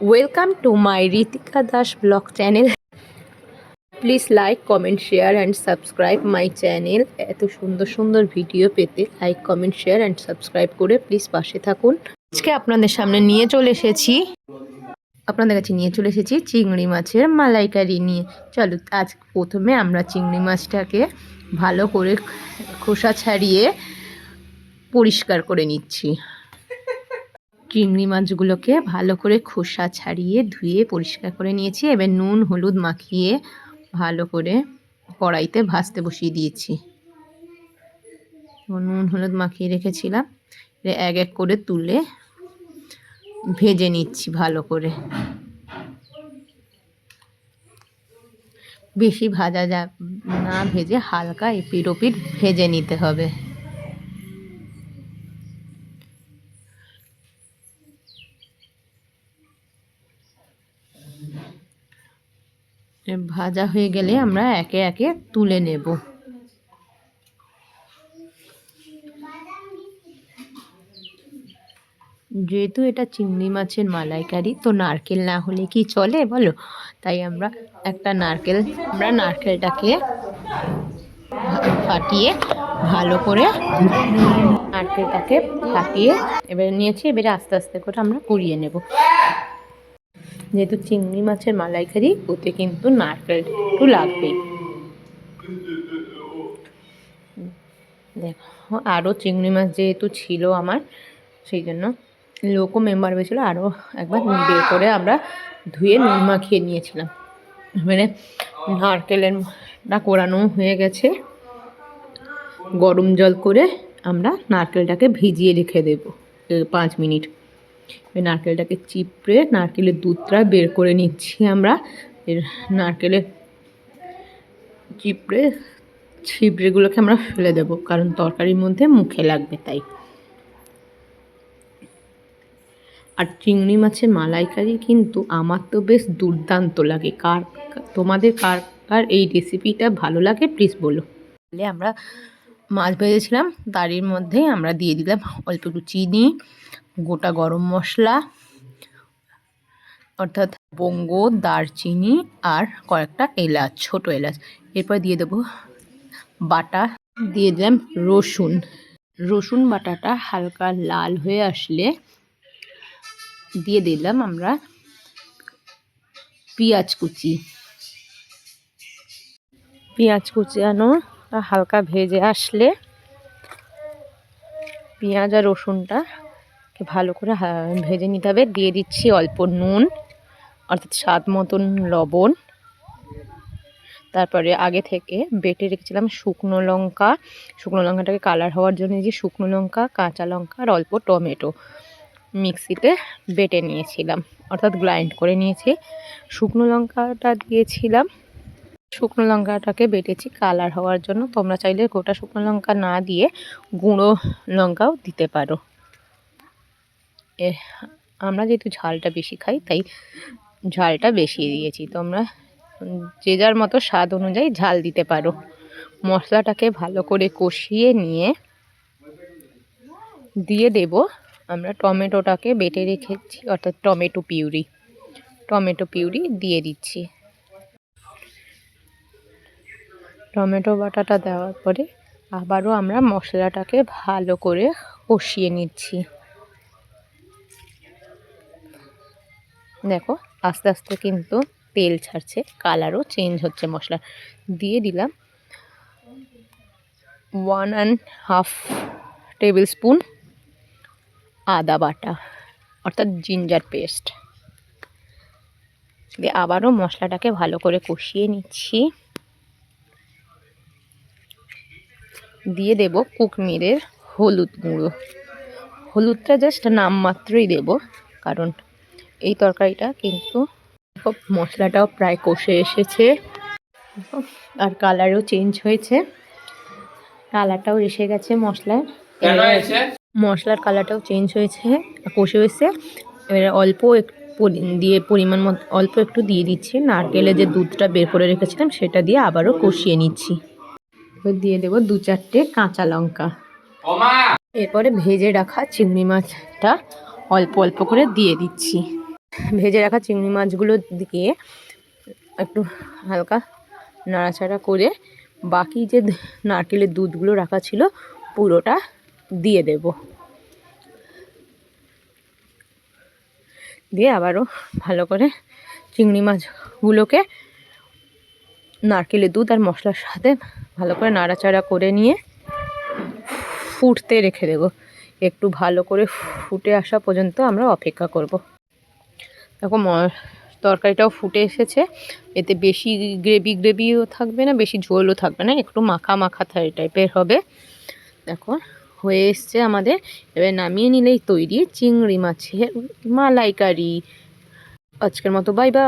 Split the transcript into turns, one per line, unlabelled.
Welcome to my Ritika Das blog channel please like comment share and subscribe my channel এত সুন্দর সুন্দর video পেতে like comment share and subscribe করে please পাশে থাকুন। আজকে আপনাদের সামনে নিয়ে চলে এসেছি। আপনাদের কাছে নিয়ে চলে এসেছি চিংড়ি মাছের মালাইকারি নিয়ে। চলো, আজ প্রথমে আমরা চিংড়ি মাছটাকে ভালো করে খোসা ছাড়িয়ে পরিষ্কার করে নিচ্ছি। চিংড়ি মাছগুলোকে ভালো করে খোসা ছাড়িয়ে ধুয়ে পরিষ্কার করে নিয়েছি। এবার নুন, হলুদ মাখিয়ে ভালো করে কড়াইতে ভাজতে বসিয়ে দিয়েছি। নুন, হলুদ মাখিয়ে রেখেছিলাম। এক এক করে তুলে ভেজে নিচ্ছি ভালো করে। বেশি ভাজা যা না ভেজে হালকা এপিট ওপিট ভেজে নিতে হবে। ভাজা হয়ে গেলে আমরা একে একে তুলে নেব। যেহেতু এটা চিংড়ি মাছের মালাইকারি, তো নারকেল না হলে কি চলে বলো? তাই আমরা একটা নারকেল, আমরা নারকেলটাকে ফাটিয়ে ভালো করে নারকেলটাকে ফাটিয়ে এবারে নিয়েছি, এবারে আস্তে আস্তে করে আমরা কুড়িয়ে নেব। যেহেতু চিংড়ি মাছের মালাইকারি, ওতে কিন্তু নারকেল একটু লাগবেই। দেখো আরও চিংড়ি মাছ যেহেতু ছিল আমার, সেই জন্য লোকও মেম্বার হয়েছিলো আরও একবার বের করে আমরা ধুয়ে নুন মাখিয়ে নিয়েছিলাম। মানে নারকেলের না কোরানো হয়ে গেছে। গরম জল করে আমরা নারকেলটাকে ভিজিয়ে রেখে দেবো পাঁচ মিনিট। এবার নারকেলটাকে চিপড়ে নারকেলের দুধটা বের করে নিচ্ছি আমরা। এর নারকেলের চিপড়ে ছিপড়েগুলোকে আমরা ফেলে দেবো, কারণ তরকারির মধ্যে মুখে লাগবে তাই। আর চিংড়ি মাছের মালাইকারি কিন্তু আমার তো বেশ দুর্দান্ত লাগে। কার, তোমাদের কার কার এই রেসিপিটা ভালো লাগে প্লিজ বলো। তাহলে আমরা মাছ ভেজেছিলাম, তারই মধ্যেই আমরা দিয়ে দিলাম অল্প একটু চিনি গোটা গরম মশলা, অর্থাৎ বঙ্গ দারচিনি আর কয়েকটা এলাচ, ছোট এলাচ। এরপর দিয়ে দেবো বাটা, দিয়ে দিলাম রসুন। রসুন বাটাটা হালকা লাল হয়ে আসলে দিয়ে দিলাম আমরা পেঁয়াজ কুচি। পেঁয়াজ কুচানো হালকা ভেজে আসলে পেঁয়াজ আর রসুনটা ভালো করে ভেজে নিতে হবে। দিয়ে দিচ্ছি অল্প নুন, অর্থাৎ স্বাদ মতন লবণ। তারপরে আগে থেকে বেটে রেখেছিলাম শুকনো লঙ্কা। শুকনো লঙ্কাটাকে কালার হওয়ার জন্য যে শুকনো লঙ্কা, কাঁচা লঙ্কা আর অল্প টমেটো মিক্সিতে বেটে নিয়েছিলাম, অর্থাৎ গ্রাইন্ড করে নিয়েছি। শুকনো লঙ্কাটা দিয়েছিলাম। শুকনো লঙ্কাটাকে বেটেছি কালার হওয়ার জন্য। তোমরা চাইলে গোটা শুকনো লঙ্কা না দিয়ে গুঁড়ো লঙ্কাও দিতে পারো। আমরা যেহেতু ঝালটা বেশি খাই, তাই ঝালটা বেশি দিয়েছি। তোমরা যে যার মতো স্বাদ অনুযায়ী ঝাল দিতে পারো। মশলাটাকে ভালো করে কষিয়ে নিয়ে দিয়ে দেব। আমরা টমেটোটাকে বেটে রেখেছি, অর্থাৎ টমেটো পিউরি। টমেটো পিউরি দিয়ে দিচ্ছি। টমেটো বাটাটা দেওয়ার পরে আবারও আমরা মশলাটাকে ভালো করে কষিয়ে নিচ্ছি। দেখো, আস্তে আস্তে কিন্তু তেল ছাড়ছে, কালারও চেঞ্জ হচ্ছে মশলা দিয়ে দিলাম one and half tablespoon আদা বাটা, অর্থাৎ জিঞ্জার পেস্ট দিয়ে আবারও মশলাটাকে ভালো করে কষিয়ে নিচ্ছি। দিয়ে দেব কুকমিরের হলুদ গুঁড়ো। হলুদটা জাস্ট নামমাত্রই দেব, কারণ এই তরকারিটা কিন্তু মশলাটাও প্রায় কষে এসেছে। আর কালারও চেঞ্জ হয়েছে। কালারটাও এসে গেছে মশলার মশলার কালারটাও চেঞ্জ হয়েছে কষে হয়েছে। এবারে অল্প দিয়ে পরিমাণ মতো অল্প একটু দিয়ে দিচ্ছি। নারকেলে যে দুধটা বের করে রেখেছিলাম সেটা দিয়ে আবারও কষিয়ে নিচ্ছি। এবার দিয়ে দেবো দু চারটে কাঁচা লঙ্কা। এরপরে ভেজে রাখা চিংড়ি মাছটা অল্প অল্প করে দিয়ে দিচ্ছি। ভেজে রাখা চিংড়ি মাছগুলো দিয়ে একটু হালকা নাড়াচাড়া করে বাকি যে নারকেলের দুধগুলো রাখা ছিল, পুরোটা দিয়ে দেব। দিয়ে আবারও ভালো করে চিংড়ি মাছগুলোকে নারকেলের দুধ আর মশলার সাথে ভালো করে নাড়াচাড়া করে নিয়ে ফুটতে রেখে দেবো। একটু ভালো করে ফুটে আসা পর্যন্ত আমরা অপেক্ষা করব। দেখো তরকারিটাও ফুটে এসেছে। এতে বেশি গ্রেভি গ্রেভিও থাকবে না, বেশি ঝোলও থাকবে না, একটু মাখা মাখা টাইপের হবে। দেখো, হয়ে এসছে আমাদের। এবার নামিয়ে নিলেই তৈরি চিংড়ি মাছের মালাইকারি। আজকের মতো বাই বাই